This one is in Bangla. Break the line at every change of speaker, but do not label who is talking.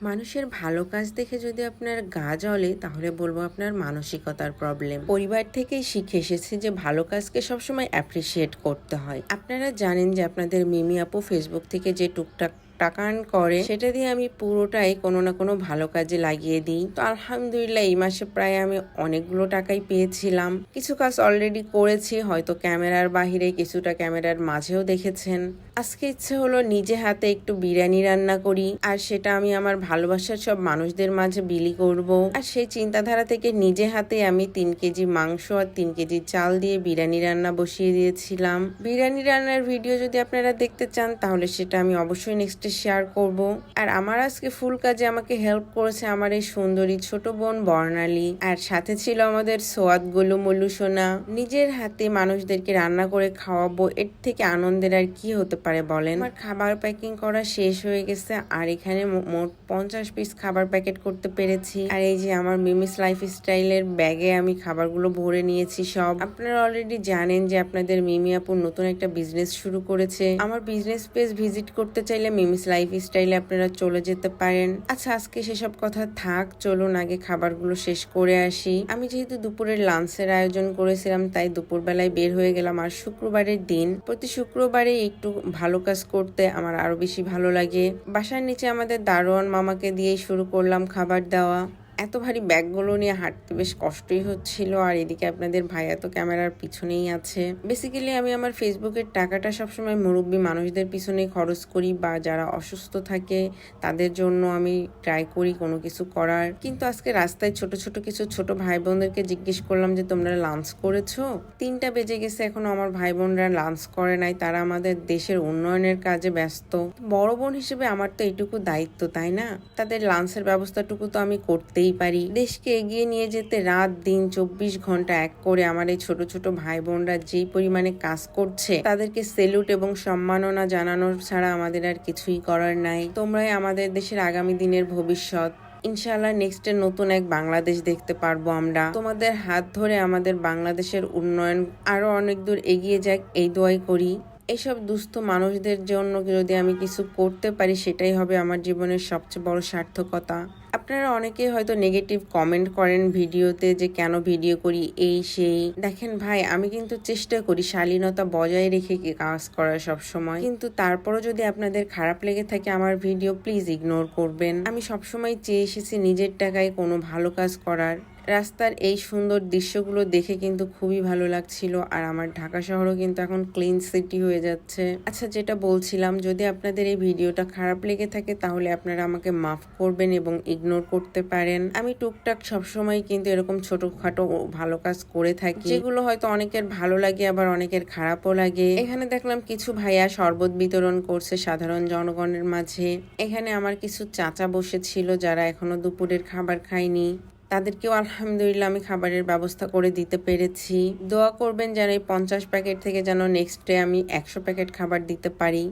মানুষের ভালো কাজ দেখে যদি আপনার গা জ্বলে, তাহলে বলব আপনার মানসিকতার প্রবলেম পরিবার থেকেই শিখে এসেছি যে ভালো কাজকে সবসময় অ্যাপ্রিসিয়েট করতে হয়। আপনারা জানেন যে আপনাদের মিমি আপু ফেসবুক থেকে যে টুকটাক টাকা earn করে, সেটা দিয়ে আমি পুরোটাই কোনো না কোনো ভালো কাজে লাগিয়ে দিই। তো আলহামদুলিল্লাহ, এই মাসে প্রায় আমি অনেকগুলো টাকাই পেয়েছিলাম। কিছু কাজ অলরেডি করেছি, হয়তো ক্যামেরার বাহিরে কিছুটা ক্যামেরার মাঝেও দেখেছেন। আজকে ইচ্ছে হলো নিজে হাতে একটু বিরিয়ানি রান্না করি, আর সেটা আমি আমার ভালোবাসার সব মানুষদের মাঝে বিলি করব। আর সেই চিন্তাধারা থেকে নিজে হাতে আমি তিন কেজি মাংস আর তিন কেজি চাল দিয়ে বিরিয়ানি রান্না বসিয়ে দিয়েছিলাম। বিরিয়ানি রান্নার ভিডিও যদি আপনারা দেখতে চান, তাহলে সেটা আমি অবশ্যই নেক্সটে শেয়ার করব। আর আমার আজকে ফুল কাজে আমাকে হেল্প করেছে আমার এই সুন্দরী ছোট বোন বর্ণালী। আর সাথে ছিল আমাদের সোয়াদ গোলু মল্লু সোনা। নিজের হাতে মানুষদেরকে রান্না করে খাওয়াবো, এর থেকে আনন্দের আর কি হতে পারে বলেন? আমার খাবার প্যাকিং করা শেষ হয়ে গেছে, আর এখানে মোট পঞ্চাশ পিস খাবার প্যাকেট করতে পেরেছি। আর এই যে আমার মিমিস লাইফ স্টাইলের ব্যাগে আমি খাবারগুলো ভরে নিয়েছি সব। আপনারা অলরেডি জানেন যে আপনাদের মিমি আপুর নতুন একটা বিজনেস শুরু করেছে। আমার বিজনেস পেজ ভিজিট করতে চাইলে মিমিস লাইফ স্টাইলে আপনারা চলে যেতে পারেন। আচ্ছা আজকে সেসব কথা থাক, চলুন আগে খাবারগুলো শেষ করে আসি। আমি যেহেতু দুপুরের লাঞ্চের আয়োজন করেছিলাম, তাই দুপুরবেলায় বের হয়ে গেলাম। আর শুক্রবারের দিন, প্রতি শুক্রবারে একটু ভালো কাজ করতে আমার আরও বেশি ভালো লাগে। বাসার নিচে আমাদের দারোয়ান মামাকে দিয়েই শুরু করলাম খাবার দেওয়া। এত ভারী ব্যাগগুলো নিয়ে হাঁটতে বেশ কষ্টই হচ্ছিল, আর এদিকে আপনাদের ভাইয়া তো ক্যামেরার পিছনেই আছে। বেসিক্যালি আমি আমার ফেসবুকের টাকাটা সবসময় মুরব্বী মানুষদের পিছনে খরচ করি বা যারা অসুস্থ থাকে তাদের জন্য আমি ট্রাই করি কোনো কিছু করার। কিন্তু আজকে রাস্তায় ছোট ছোট কিছু ছোট ভাই বোনদেরকে জিজ্ঞেস করলাম যে, তোমরা লাঞ্চ করেছ? তিনটা বেজে গেছে, এখনও আমার ভাই বোনরা লাঞ্চ করে নাই। তারা আমাদের দেশের উন্নয়নের কাজে ব্যস্ত। বড় বোন হিসেবে আমার তো এইটুকু দায়িত্ব, তাই না? তাদের লাঞ্চের ব্যবস্থাটুকু তো আমি করতেই পারি। দেশকে এগিয়ে নিয়ে যেতে রাত, দিন, চব্বিশ ঘণ্টা এক করে আমার এই ছোট ছোট ভাই বোনরা যেই পরিমাণে কাজ করছে, তাদেরকে সেলুট এবং সম্মাননা জানানোর ছাড়া আমাদের আর কিছুই করার নাই। তোমরাই আমাদের দেশের আগামী দিনের ভবিষ্যৎ। ইনশাআল্লাহ নেক্সটে নতুন এক বাংলাদেশ দেখতে পারব আমরা। তোমাদের হাত ধরে আমাদের বাংলাদেশের উন্নয়ন আরও অনেক দূর এগিয়ে যাক, এই দোয়াই করি। এসব দুস্থ মানুষদের জন্য যদি আমি কিছু করতে পারি, সেটাই হবে আমার জীবনের সবচেয়ে বড় সার্থকতা। আপনারা অনেকেই হয়তো নেগেটিভ কমেন্ট করেন ভিডিওতে যে কেন ভিডিও করি, এই সেই। দেখেন ভাই, আমি কিন্তু চেষ্টা করি শালীনতা বজায় রেখে কাজ করার সব সময় কিন্তু তারপরও যদি আপনাদের খারাপ লেগে থাকে আমার ভিডিও প্লিজ ইগনোর করবেন। আমি সবসময় চেয়ে এসেছি নিজের টাকায় কোনো ভালো কাজ করার। রাস্তার এই সুন্দর দৃশ্যগুলো দেখে কিন্তু খুবই ভালো লাগছিল আর আমার ঢাকা শহরও কিন্তু এখন ক্লিন সিটি হয়ে যাচ্ছে। আচ্ছা যেটা বলছিলাম, যদি আপনাদের এই ভিডিওটা খারাপ লেগে থাকে তাহলে আপনারা আমাকে মাফ করবেন এবং ইগনোর করতে পারেন। আমি টুকটাক সবসময় কিন্তু এরকম ছোটখাটো ভালো কাজ করে থাকি। যেগুলো হয়তো অনেকের ভালো লাগে, আবার অনেকের খারাপও লাগে। এখানে দেখলাম কিছু ভাইয়া শরবত বিতরণ করছে সাধারণ জনগণের মাঝে। এখানে আমার কিছু চাচা বসেছিল যারা এখনও দুপুরের খাবার খায়নি। তাদেরকেও আলহামদুলিল্লাহ আমি খাবারের ব্যবস্থা করে দিতে পেরেছি। দোয়া করবেন যেন এই পঞ্চাশ প্যাকেট থেকে যেন নেক্সট ডে আমি একশো প্যাকেট খাবার দিতে পারি।